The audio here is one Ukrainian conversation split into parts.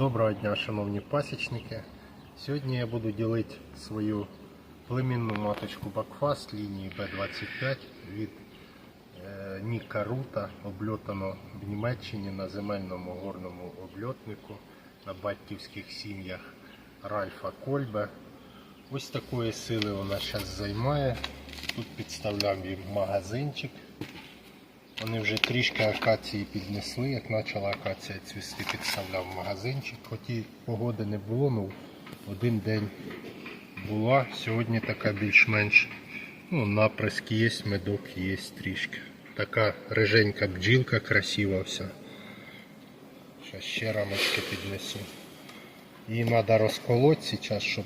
Доброго дня, шановні пасічники. Сьогодні я буду ділити свою племінну маточку Бакфаст лінії B25 від е, Ніка Рута, обльотано в Німеччині на земельному горному обльотнику на батьківських сім'ях Ральфа Кольбе. Ось такої сили вона зараз займає. Тут підставляв їм магазинчик. Вони вже трішки акації піднесли, як почала акація цвісти, підставляв магазинчик. Хоч і погоди не було, ну один день була. Сьогодні така більш-менш ну, наприск є, медок є трішки. Така риженька бджілка красива вся. Зараз ще рамочки піднесу. Її треба розколоти зараз, щоб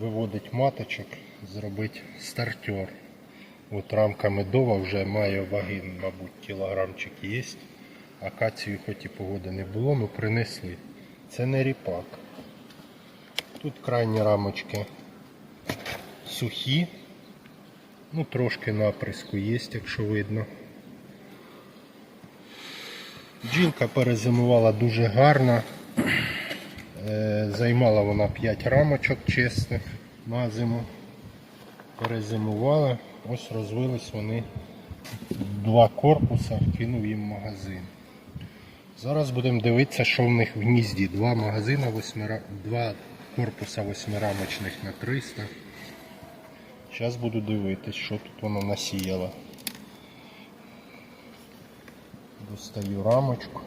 виводити маточок, зробити стартер. От рамка медова вже має ваги, мабуть, кілограмчик є. Акацію хоч і погоди не було, але принесли. Це не ріпак. Тут крайні рамочки сухі. Ну, трошки наприску є, якщо видно. Бджілка перезимувала дуже гарно. Е, Займала вона 5 рамочок чесних на зиму. Перезимувала. Ось розвились вони два корпуса, кинув їм магазин. Зараз будемо дивитися, що в них в гнізді. Два магазини, восьмира... два корпуса восьмирамочних на 300. Зараз буду дивитись, що тут воно насіяло. Достаю рамочку.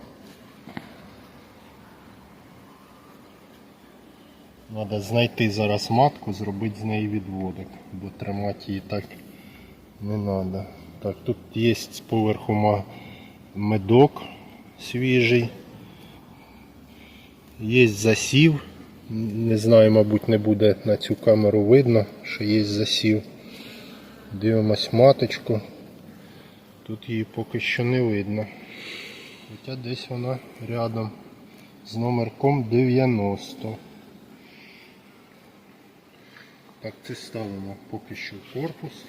Треба знайти зараз матку, зробити з неї відводок, бо тримати її так не треба. Так, тут є з поверху медок свіжий. Є засів. Не знаю, мабуть, не буде на цю камеру видно, що є засів. Дивимось маточку. Тут її поки що не видно. Хоча десь вона рядом з номерком 90. Так, це ставимо поки що в корпус.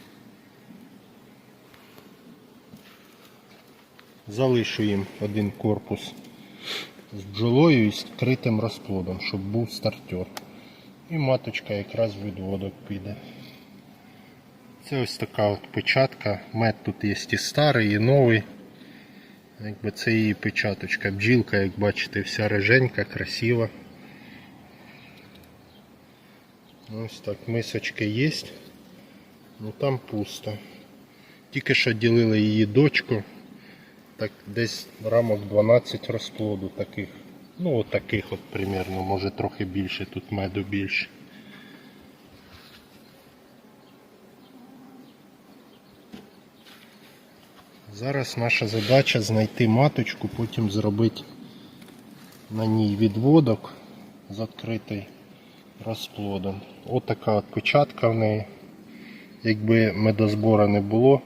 Залишу їм один корпус з бджолою і скритим розплодом, щоб був стартер. І маточка якраз відводок піде. Це ось така от печатка. Мед тут є і старий, і новий. Якби це її печаточка. Бджілка, як бачите, вся реженька, красива. Ось так, мисочки є, ну там пусто. Тільки що ділили її дочку, так десь рамок 12 розплоду таких. Ну от таких от примерно, може трохи більше, тут меду більше. Зараз наша задача знайти маточку, потім зробити на ній відводок з відкритий розплодом. От така от печатка в неї. Якби медозбора не було,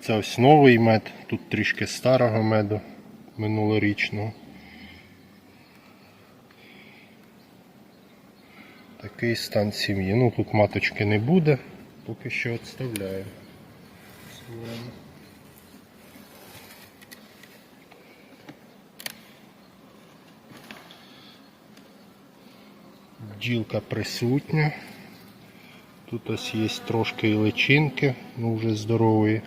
це ось новий мед, тут трішки старого меду минулорічного. Такий стан сім'ї. Ну тут маточки не буде, поки що відставляю. Бджілка присутня. Тут ось є трошки і личинки, ну вже здорової.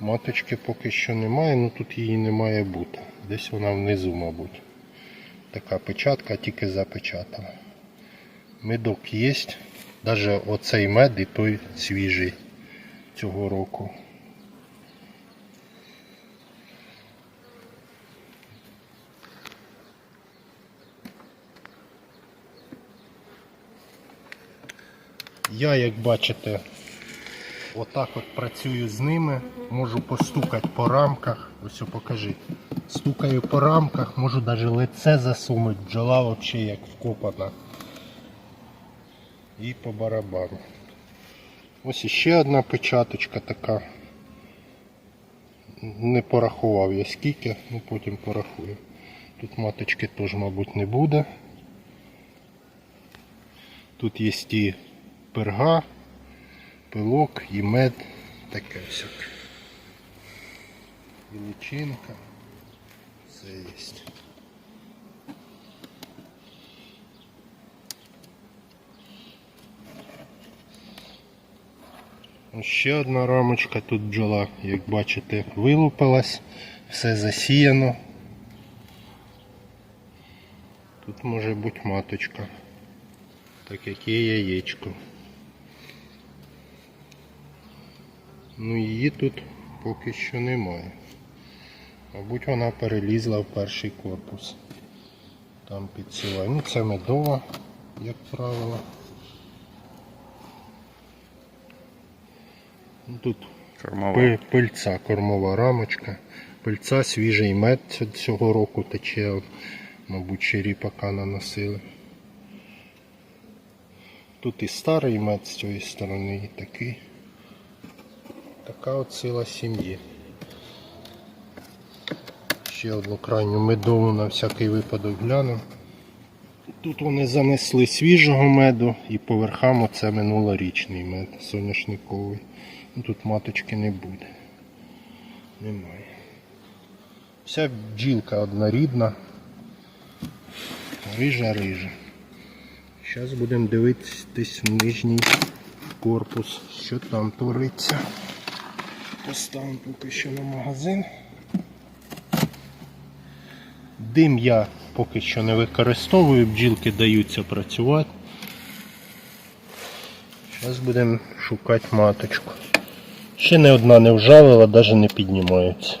Маточки поки що немає, ну тут її не має бути. Десь вона внизу, мабуть. Така печатка, тільки запечатана. Медок є. Навіть оцей мед і той свіжий цього року. Я, як бачите, отак от працюю з ними, можу постукати по рамках. Ось покажи. Стукаю по рамках, можу навіть лице засунути, бджола взагалі як вкопана. І по барабану. Ось іще одна печаточка така. Не порахував я скільки, ну потім порахую. Тут маточки теж, мабуть, не буде. Тут є ті перга, пилок, і мед, таке всяке. І личинка. Все є. Ще одна рамочка тут бджола, як бачите, вилупилась, все засіяно. Тут може бути маточка, так як є яєчко. Ну її тут поки що немає. Мабуть, вона перелізла в перший корпус. Там підсилає. Ну це медова, як правило. Ну, Тут Кормова. пильця, кормова рамочка. Пильця, свіжий мед цього року тече, мабуть, ще ріпака наносили. Тут і старий мед з цієї сторони, і такий. Така от сила сім'ї. Ще одну крайню медову на всякий випадок гляну. Тут вони занесли свіжого меду і по верхам оце минулорічний мед соняшниковий. Ну, Тут маточки не буде. Немає. Вся бджілка однорідна. Рижа-рижа. Зараз будемо дивитись нижній корпус, що там твориться. Поставимо поки що на магазин. Дим я поки що не використовую, бджілки даються працювати. Зараз будемо шукати маточку. Ще не одна не вжалила, навіть не піднімається.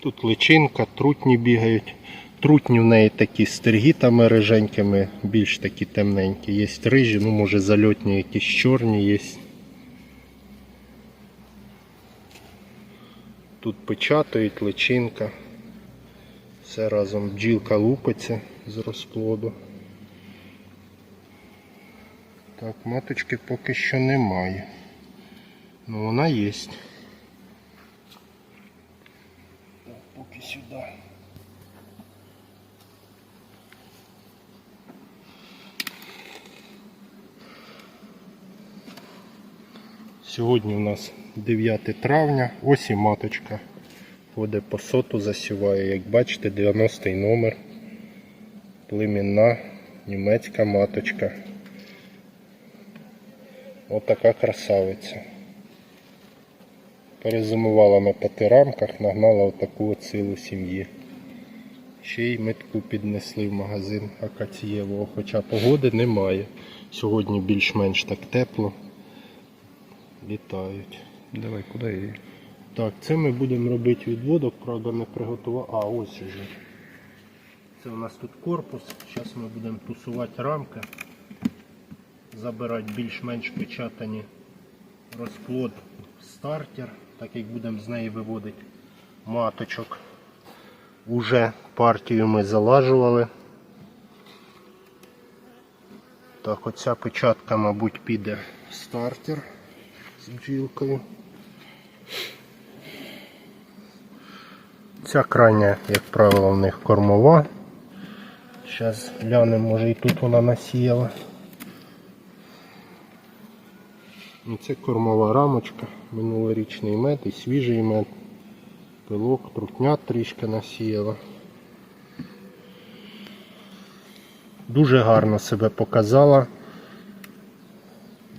Тут личинка, трутні бігають. Трутні в неї такі з тергітами риженькими, більш такі темненькі. Є рижі, ну може зальотні якісь чорні є. Тут печатають личинка. Все разом бджілка лупиться з розплоду. Так, маточки поки що немає. Ну вона є. Так, поки сюди. Сьогодні у нас 9 травня, ось і маточка ходить по соту, засіває, як бачите, 90-й номер. Племінна німецька маточка. Отака красавиця. Перезимувала на п'яти рамках, нагнала отаку от силу сім'ї. Ще й метку піднесли в магазин акацієвого, хоча погоди немає. Сьогодні більш-менш так тепло. Літають. Давай, куди її? Так, це ми будемо робити відводок, правда не приготував. А, ось уже. Це у нас тут корпус. Зараз ми будемо тусувати рамки, забирати більш-менш печатані розплод стартер, так як будемо з неї виводити маточок. Уже партію ми залажували. Так, оця печатка, мабуть, піде в стартер з бджілкою. Ця крайня, як правило, в них кормова. Зараз глянемо, може і тут вона насіяла. Ну, Це кормова рамочка, минулорічний мед і свіжий мед. Пилок, трутня трішки насіяла. Дуже гарно себе показала.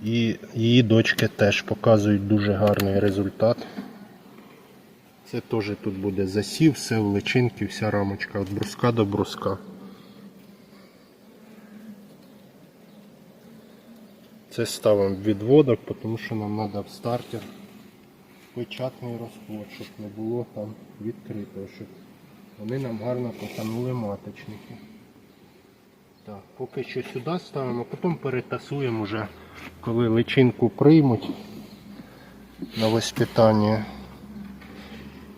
І її дочки теж показують дуже гарний результат. Це теж тут буде засів, все в личинки, вся рамочка від бруска до бруска. Це ставимо відводок, тому що нам треба в старті печатний розплод, щоб не було там відкритого, щоб вони нам гарно потонули маточники. Так, поки що сюди ставимо, потім перетасуємо вже, коли личинку приймуть на воспитання.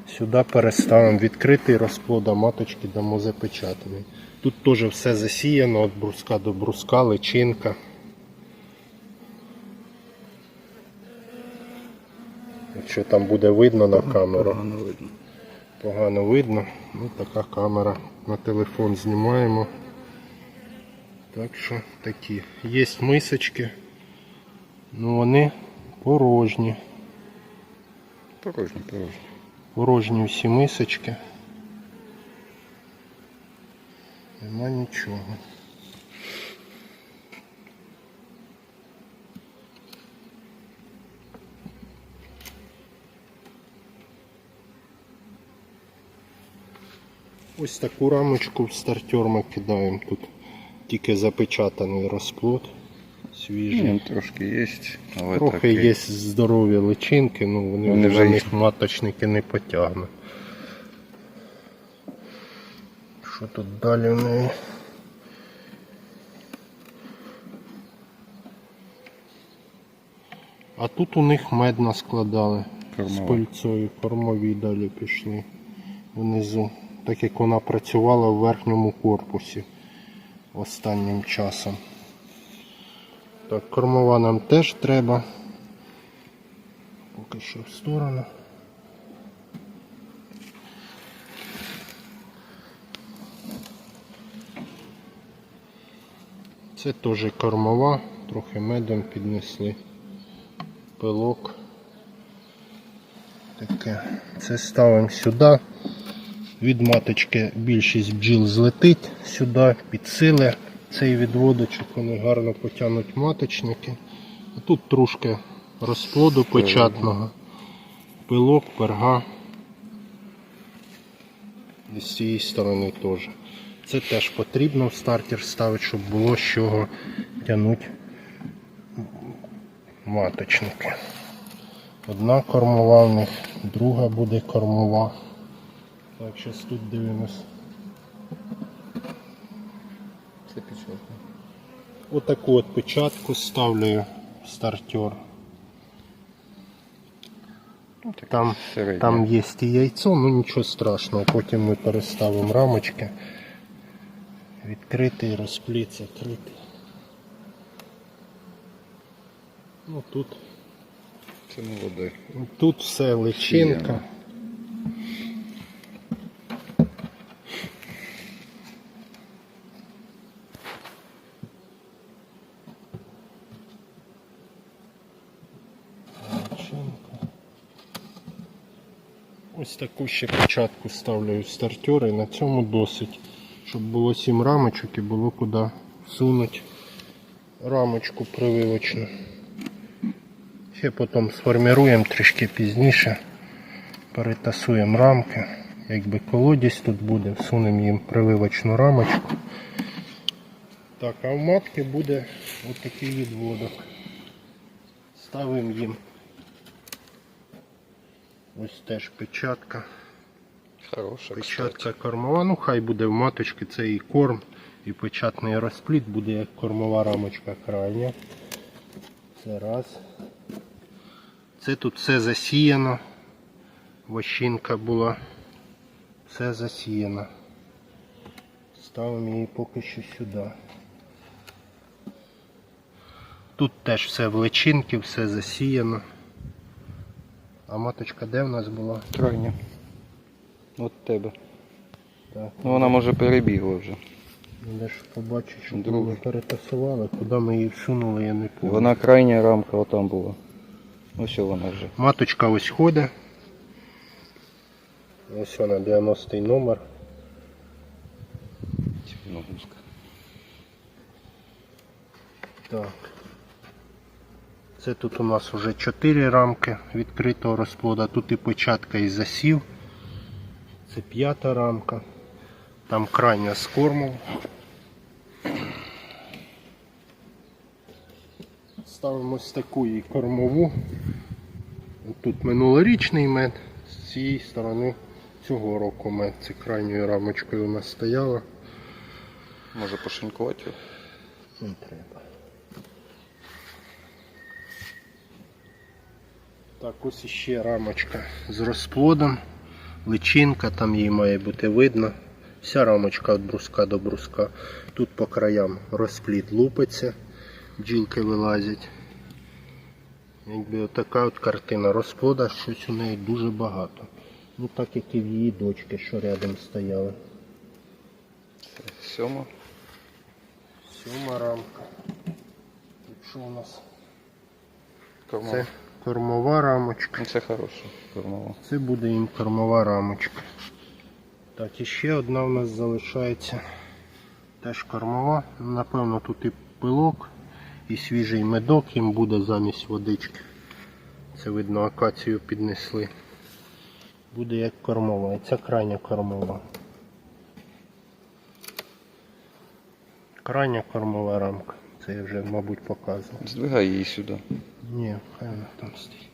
Сюди переставимо відкритий розплод, а маточки дамо запечатаний. Тут теж все засіяно від бруска до бруска, личинка. Якщо там буде видно на камеру, Погано видно. погано видно. Ну, така камера на телефон знімаємо. Так що такі. Є мисочки, Ну вони порожні. Порожні, порожні. Порожні всі мисочки. Нема нічого. Ось таку рамочку в стартер ми кидаємо тут, тільки запечатаний розплод. Свіжий. Він трошки є, але Трохи такий. є здорові личинки, ну вони, Вони вже їх- них маточники не потягнуть. Що тут далі в неї? А тут у них мед наскладали з Кормова. пильцою, кормові далі пішли внизу. Так як вона працювала в верхньому корпусі останнім часом. Так, кормова нам теж треба. Поки що в сторону. Це теж кормова, трохи медом піднесли. Пилок. Таке. Це ставимо сюди. Від маточки більшість бджіл злетить сюди, підсиле цей відводочок, вони гарно потягнуть маточники. А тут трошки розплоду початного, пилок, перга. І з цієї сторони теж. Це теж потрібно в стартер ставити, щоб було з чого тягнути маточники. Одна кормова в них, друга буде кормова. Так, зараз тут дивимось. Це печатка. Отаку от печатку ставлю в стартер. Ну, Там, середня. там є і яйцо, ну нічого страшного, потім ми переставимо рамочки. Відкритий, розпліт, закритий. Ну тут, Це молодий. тут все. Личинка. Ось таку ще початку ставлю в стартер на цьому досить. Щоб було 7 рамочок і було куди всунути рамочку прививочну. Ще потім сформіруємо трішки пізніше. Перетасуємо рамки. Якби колодязь тут буде, всунемо їм прививочну рамочку. Так, а в матки буде отакий відводок. Ставимо їм ось теж печатка. Хороша, кстати. Печатка кормова, ну хай буде в маточки, це і корм, і печатний розпліт, буде як кормова рамочка крайня. Це раз. Це тут все засіяно. Вощинка була. Все засіяно. Ставимо її поки що сюди. Тут теж все в личинки, все засіяно. А маточка де в нас була? Крайня. От тебе. Так. Ну вона може перебігла вже. Я ж побачив, що Другий. ми перетасували, куди ми її всунули, я не пам'ятаю. Вона крайня рамка отам була. Ось вона вже. Маточка ось ходить. Ось вона 90-й номер. Ну. Так. Це тут у нас вже 4 рамки відкритого розплода. Тут і початка і засів. Це п'ята рамка. Там крайня з кормом. Ставимо ось таку і кормову. Тут минулорічний мед, з цієї сторони цього року мед. Це крайньою рамочкою у нас стояла. Може пошинкувати його? Не треба. Так, ось іще рамочка з розплодом. Личинка, там її має бути видно. Вся рамочка від бруска до бруска. Тут по краям розплід лупиться, бджілки вилазять. Якби отака от картина розплода, щось у неї дуже багато. Ну так як і в її дочки, що рядом стояли. Сьома. Сьома рамка. Якщо у нас Кормова. це Кормова рамочка. Це хороша кормова. Це буде їм кормова рамочка. Так, і ще одна в нас залишається теж кормова. Напевно, тут і пилок, і свіжий медок їм буде замість водички. Це видно, акацію піднесли. Буде як кормова. І це крайня кормова. Крайня кормова рамка. Це я вже, мабуть, показував. Здвигай її сюди. Ні, хай вона там стоїть.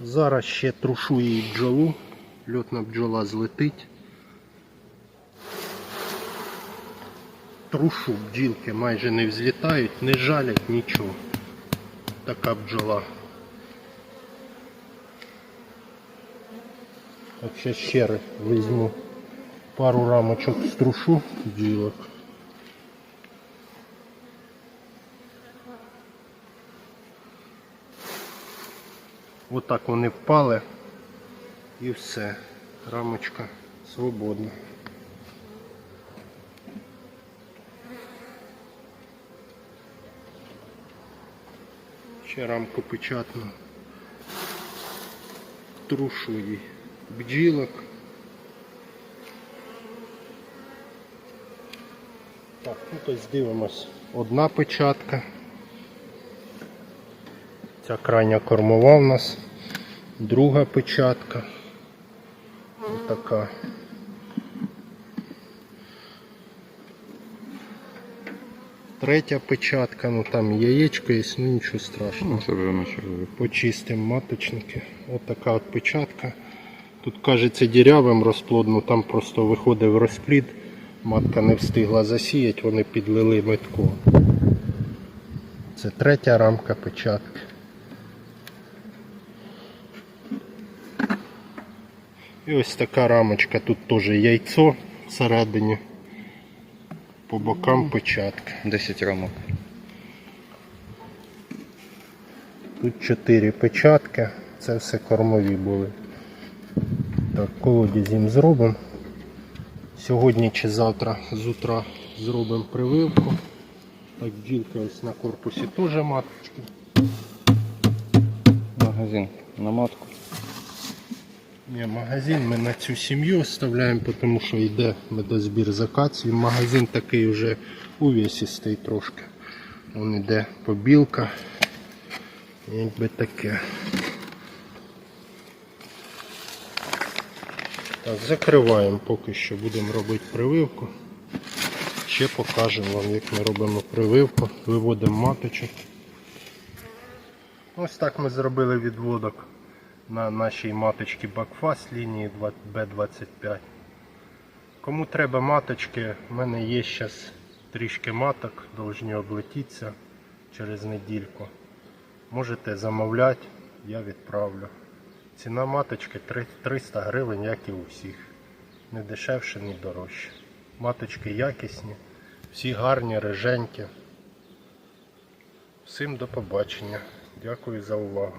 Зараз ще трушу її бджолу. Льотна бджола злетить. Трушу бджілки майже не взлітають, не жалять нічого. Така бджола. Так ще ще раз візьму пару рамочок струшу бджілок. Отак вони впали і все. Рамочка свободна. Ще рамку печатну. Трушу їй бджілок. Так, ну ось дивимось. Одна печатка. Ця крайня кормова в нас. Друга печатка. Ось така. Третя печатка, ну там яєчко є, ну нічого страшного. Ну. Почистимо маточники. Ось така от печатка. Тут кажеться дірявим розплодно, там просто виходив розплід. Матка не встигла засіяти, вони підлили метку. Це третя рамка печатки. І ось така рамочка, тут теж яйцо всередині. По бокам печатка. 10 рамок. Тут чотири печатки, це все кормові були. Так, колодязь їм зробимо. Сьогодні чи завтра з утра зробимо прививку. Так, бджілки ось на корпусі теж маточки. Магазин на матку. Ні, магазин ми на цю сім'ю оставляємо, тому що йде медозбір з. Магазин такий вже увесистий трошки. Вон йде побілка. Якби таке. Так, закриваємо поки що будемо робити прививку. Ще покажемо вам, як ми робимо прививку. Виводимо маточок. Ось так ми зробили відводок на нашій маточці Бакфаст лінії B25. Кому треба маточки, в мене є зараз трішки маток, повинні облетіться через недільку. Можете замовляти, я відправлю. Ціна маточки 300 гривень, як і у всіх. Не дешевше, ні дорожче. Маточки якісні, всі гарні, риженькі. Всім до побачення. Дякую за увагу.